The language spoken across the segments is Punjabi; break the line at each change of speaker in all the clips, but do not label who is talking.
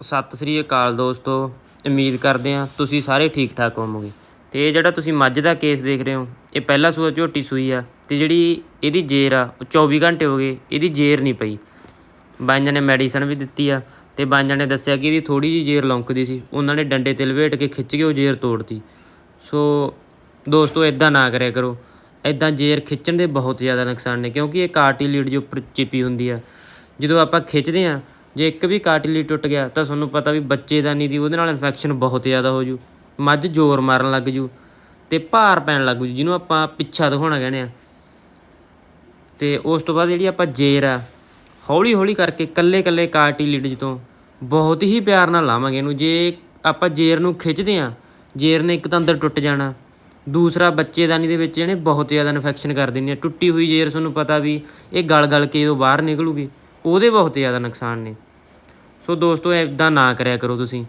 ਸਤਿ ਸ੍ਰੀ ਅਕਾਲ ਦੋਸਤੋ, ਉਮੀਦ ਕਰਦੇ ਹਾਂ ਤੁਸੀਂ ਸਾਰੇ ਠੀਕ ਠਾਕ ਹੋਵੋਗੇ। ਤੇ ਇਹ ਜਿਹੜਾ ਤੁਸੀਂ ਮੱਝ ਦਾ ਕੇਸ ਦੇਖ ਰਹੇ ਹੋ, ਇਹ ਪਹਿਲਾ ਸੂਆ ਝੋਟੀ ਸੂਈ ਆ ਤੇ ਜਿਹੜੀ ਇਹਦੀ ਜੇਰ ਆ, ਉਹ 24 ਘੰਟੇ ਹੋ ਗਏ, ਇਹਦੀ ਜੇਰ ਨਹੀਂ ਪਈ। ਬਾਈਆਂ ਨੇ ਮੈਡੀਸਨ ਵੀ ਦਿੱਤੀ ਆ ਤੇ ਬਾਈਆਂ ਨੇ ਦੱਸਿਆ ਕਿ ਇਹਦੀ ਥੋੜੀ ਜਿਹੀ ਜੇਰ ਲੌਂਕਦੀ ਸੀ, ਉਹਨਾਂ ਨੇ ਡੰਡੇ ਤੇ ਲਵੇਟ ਕੇ ਖਿੱਚ ਕੇ ਉਹ ਜੇਰ ਤੋੜਤੀ। ਸੋ ਦੋਸਤੋ ਇਦਾਂ ਨਾ ਕਰਿਆ ਕਰੋ ਇਦਾਂ ਜੇਰ ਖਿੱਚਣ ਦੇ ਬਹੁਤ ਜ਼ਿਆਦਾ ਨੁਕਸਾਨ ਨੇ, ਕਿਉਂਕਿ ਇਹ ਕਾਰਟੀਲੀਡ ਜੋ ਉੱਪਰ ਚਿਪੀ ਹੁੰਦੀ ਆ। ਜਦੋਂ ਆਪਾਂ ਖਿੱਚਦੇ ਆ ਜੇ ਇੱਕ ਵੀ ਕਾਰਟੀਲੀਡ ਟੁੱਟ ਗਿਆ ਤਾਂ ਤੁਹਾਨੂੰ ਪਤਾ ਵੀ ਬੱਚੇਦਾਨੀ ਦੀ ਉਹਦੇ ਨਾਲ ਇਨਫੈਕਸ਼ਨ ਬਹੁਤ ਜ਼ਿਆਦਾ ਹੋ ਜੂ, ਮੱਝ ਜ਼ੋਰ ਮਾਰਨ ਲੱਗ ਜੂ ਤੇ ਭਾਰ ਪੈਣ ਲੱਗ ਜੂ, ਜਿਹਨੂੰ ਆਪਾਂ ਪਿੱਛਾ ਦਿਖਾਉਣਾ ਕਹਿੰਦੇ ਆ। ਤੇ ਉਸ ਤੋਂ ਬਾਅਦ ਜਿਹੜੀ ਆਪਾਂ ਜੇਰ ਆ ਹੌਲੀ ਹੌਲੀ ਕਰਕੇ ਕੱਲੇ ਕੱਲੇ ਕਾਰਟੀਲਿਡਜ ਤੋਂ ਬਹੁਤ ਹੀ ਪਿਆਰ ਨਾਲ ਲਾਵਾਂਗੇ ਇਹਨੂੰ। ਜੇ ਆਪਾਂ ਜੇਰ ਨੂੰ ਖਿੱਚਦੇ ਆ, ਜੇਰ ਨੇ ਇੱਕ ਤਾਂ ਅੰਦਰ ਟੁੱਟ ਜਾਣਾ, ਦੂਸਰਾ ਬੱਚੇਦਾਨੀ ਦੇ ਵਿੱਚ ਇਹਨੇ ਬਹੁਤ ਜ਼ਿਆਦਾ ਇਨਫੈਕਸ਼ਨ ਕਰ ਦੇਣੀ ਹੈ ਟੁੱਟੀ ਹੋਈ ਜੇਰ, ਤੁਹਾਨੂੰ ਪਤਾ ਵੀ ਇਹ ਗਲ ਗਲ ਕੇ ਜਦੋਂ ਬਾਹਰ ਨਿਕਲੂਗੀ, ਉਹਦੇ ਬਹੁਤ ਜ਼ਿਆਦਾ ਨੁਕਸਾਨ ਨੇ। ਸੋ ਦੋਸਤੋ ਇਦਾਂ ਨਾ ਕਰਿਆ ਕਰੋ ਤੁਸੀਂ।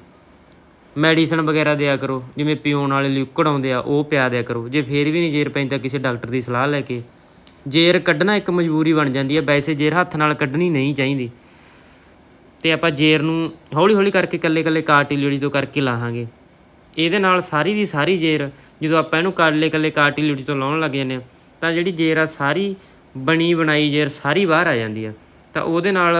ਮੈਡੀਸਨ ਵਗੈਰਾ ਦਿਆ ਕਰੋ। ਜਿਵੇਂ ਪੀਉਣ ਵਾਲੇ ਲਿਕੁਇਡ ਆਉਂਦੇ ਆ, ਉਹ ਪਿਆ ਦਿਆ ਕਰੋ। ਜੇ ਫੇਰ ਵੀ ਨਹੀਂ ਜੇਰ ਪੈਂਦਾ ਕਿਸੇ ਡਾਕਟਰ ਦੀ ਸਲਾਹ ਲੈ ਕੇ, ਜੇਰ ਕੱਢਣਾ ਇੱਕ ਮਜਬੂਰੀ ਬਣ ਜਾਂਦੀ ਹੈ ਵੈਸੇ ਜੇਰ ਹੱਥ ਨਾਲ ਕੱਢਣੀ ਨਹੀਂ ਚਾਹੀਦੀ। ਤੇ ਆਪਾਂ ਜੇਰ ਨੂੰ ਹੌਲੀ ਹੌਲੀ ਕਰਕੇ ਕੱਲੇ ਕੱਲੇ ਕਾਰਟੀਲਿਡੀ ਤੋਂ ਕਰਕੇ ਲਾਹਾਂਗੇ। ਇਹਦੇ ਨਾਲ ਸਾਰੀ ਦੀ ਸਾਰੀ ਜੇਰ, ਜਦੋਂ ਆਪਾਂ ਇਹਨੂੰ ਕੱਲੇ ਕੱਲੇ ਕਾਰਟੀਲਿਡੀ ਤੋਂ ਲਾਉਣ ਲੱਗ ਜਾਂਦੇ ਆ, ਤਾਂ ਜਿਹੜੀ ਜੇਰ ਆ ਸਾਰੀ ਬਣੀ ਬਣਾਈ ਜੇਰ ਸਾਰੀ ਬਾਹਰ ਆ ਜਾਂਦੀ ਆ। ਤਾਂ ਉਹਦੇ ਨਾਲ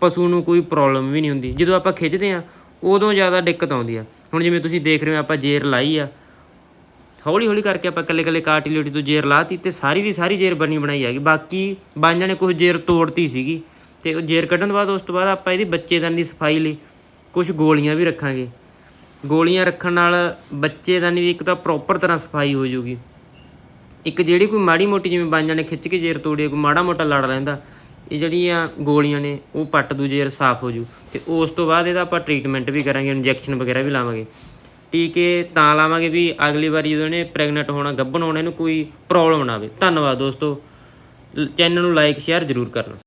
ਪਸ਼ੂ ਨੂੰ ਕੋਈ ਪ੍ਰੋਬਲਮ ਵੀ ਨਹੀਂ ਹੁੰਦੀ। ਜਦੋਂ ਆਪਾਂ ਖਿੱਚਦੇ ਆ ਉਦੋਂ ਜ਼ਿਆਦਾ ਦਿੱਕਤ ਆਉਂਦੀ ਆ। ਹੁਣ ਜਿਵੇਂ ਤੁਸੀਂ ਦੇਖ ਰਹੇ ਹੋ, ਆਪਾਂ ਜੇਰ ਲਾਈ ਆ। ਹੌਲੀ ਹੌਲੀ ਕਰਕੇ ਆਪਾਂ ਕੱਲੇ ਕੱਲੇ ਕਾਰਟੀਲਿਡੀ ਤੋਂ ਜੇਰ ਲਾਤੀ ਤੇ ਸਾਰੀ ਦੀ ਸਾਰੀ ਜੇਰ ਬਣੀ ਬਣਾਈ ਹੈਗੀ। ਬਾਕੀ ਬਾਂਝਾਂ ਨੇ ਕੁਝ ਜੇਰ ਤੋੜਤੀ ਸੀਗੀ ਤੇ ਉਹ ਜੇਰ ਕੱਢਣ ਤੋਂ ਬਾਅਦ ਉਸ ਤੋਂ ਬਾਅਦ ਆਪਾਂ ਇਹਦੀ ਬੱਚੇਦਾਨੀ ਦੀ ਸਫ਼ਾਈ ਲਈ ਕੁਝ ਗੋਲੀਆਂ ਵੀ ਰੱਖਾਂਗੇ। ਗੋਲੀਆਂ ਰੱਖਣ ਨਾਲ ਬੱਚੇਦਾਨੀ ਦੀ ਇੱਕ ਤਾਂ ਪ੍ਰੋਪਰ ਤਰ੍ਹਾਂ ਸਫ਼ਾਈ ਹੋ ਜਾਊਗੀ। ਇੱਕ ਜਿਹੜੀ ਕੋਈ ਮਾੜੀ ਮੋਟੀ ਜਿਵੇਂ ਬਾਂਝਾਂ ਨੇ ਖਿੱਚ ਕੇ ਜੇਰ ਤੋੜੀ ਕੋਈ ਮਾੜਾ ਮੋਟਾ ਲੜ ਰਹਿੰਦਾ ਇਹ ਜਿਹੜੀਆਂ ਗੋਲੀਆਂ ਨੇ, ਉਹ ਪੱਟ ਦੂਜੇ ਯਾਰ ਸਾਫ਼ ਹੋ ਜੂ। ਤੇ ਉਸ ਤੋਂ ਬਾਅਦ ਇਹਦਾ ਆਪਾਂ ਟ੍ਰੀਟਮੈਂਟ ਵੀ ਕਰਾਂਗੇ ਇੰਜੈਕਸ਼ਨ ਵਗੈਰਾ ਵੀ ਲਾਵਾਂਗੇ। ਟੀਕੇ ਤਾਂ ਲਾਵਾਂਗੇ ਵੀ ਅਗਲੀ ਵਾਰੀ ਜਦੋਂ ਇਹਨੇ ਪ੍ਰੈਗਨੈਂਟ ਹੋਣਾ, ਗੱਭਣ ਹੋਣਾ, ਇਹਨੂੰ ਕੋਈ ਪ੍ਰੋਬਲਮ ਨਾ ਆਵੇ। ਧੰਨਵਾਦ ਦੋਸਤੋ। ਚੈਨਲ ਨੂੰ ਲਾਈਕ ਸ਼ੇਅਰ ਜ਼ਰੂਰ ਕਰਨਾ।